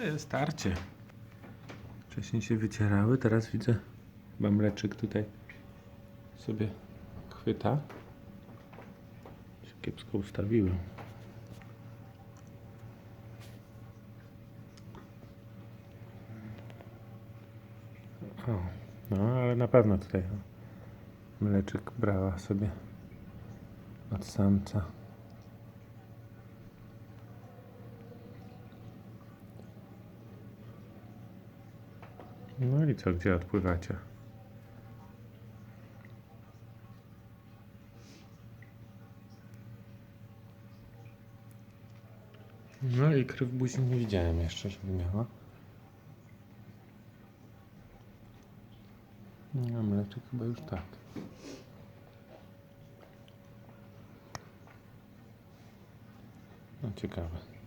No jest starcie. Wcześniej się wycierały, teraz widzę, chyba mleczyk tutaj sobie chwyta. Się kiepsko ustawiłem. O, no ale na pewno tutaj mleczyk brała sobie od samca. No i co, gdzie odpływacie? No i krew buzi nie widziałem jeszcze, żeby miała. No, mleczek chyba już tak. No ciekawe.